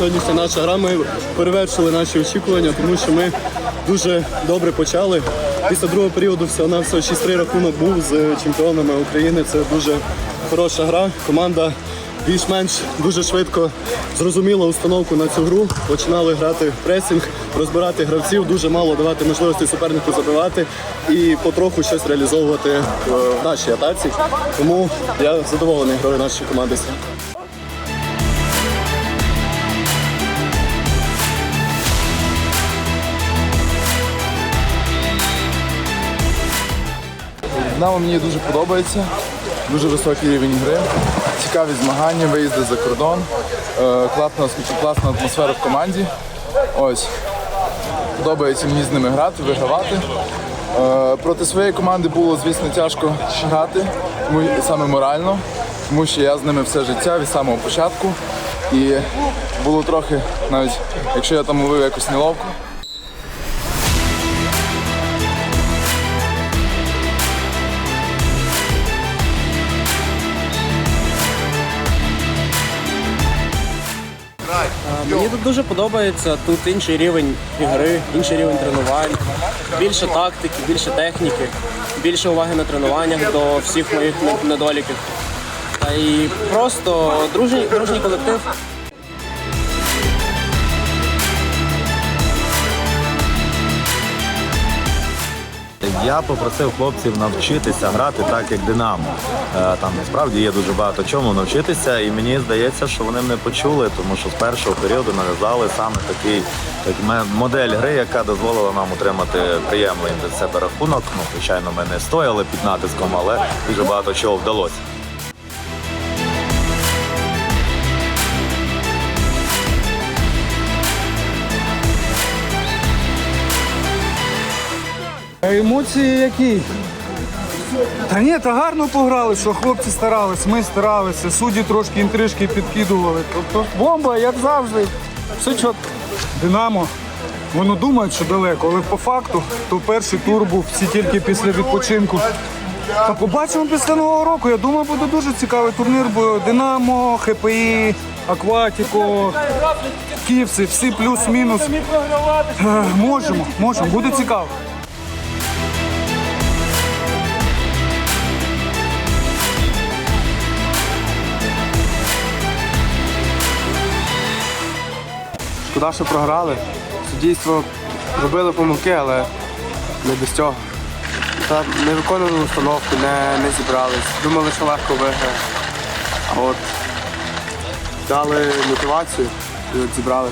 сьогоднішня наша гра. Ми перевершили наші очікування, тому що ми дуже добре почали. Після другого періоду всього на всього 6-3 рахунок був з чемпіонами України. Це дуже хороша гра. Команда більш-менш дуже швидко зрозуміла установку на цю гру. Починали грати в пресінг, розбирати гравців, дуже мало давати можливості супернику забивати і потроху щось реалізовувати е, в нашій атаці. Тому я задоволений грою нашої команди. Динамо мені дуже подобається. Дуже високий рівень гри, цікаві змагання, виїзди за кордон, е, класна, класна атмосфера в команді. Ось. Подобається мені з ними грати, вигравати. Е, Проти своєї команди було, звісно, тяжко грати, саме морально, тому що я з ними все життя від самого початку. І було трохи, навіть якщо я там ловив якось неловко. Мені тут дуже подобається. Тут інший рівень ігри, інший рівень тренувань, більше тактики, більше техніки, більше уваги на тренуваннях до всіх моїх недоліків. Та і просто дружній, дружній колектив. Я попросив хлопців навчитися грати так, як Динамо. Е, Там насправді є дуже багато чому навчитися, і мені здається, що вони не почули, тому що з першого періоду нав'язали саме такий так, модель гри, яка дозволила нам отримати приємний для себе рахунок. Ну, звичайно, ми не стояли під натиском, але дуже багато чого вдалося. Емоції які? Та ні, та гарно пограли, що хлопці старались, ми старалися, судді трошки інтрижки підкидували. Тобто бомба, як завжди. Все чітко. Динамо. Воно думають, що далеко, але по факту то перший тур був всі тільки після відпочинку. Та побачимо після нового року. Я думаю, буде дуже цікавий турнір, бо Динамо, ХПІ, Акватіко, Київці, всі плюс-мінус. Можемо, можемо, буде цікаво. Шкода, що програли. Суддійство робили помилки, але не без цього. Та не виконували установку, не, не зібрались. Думали, що легко виграє. А от дали мотивацію і от зібрали.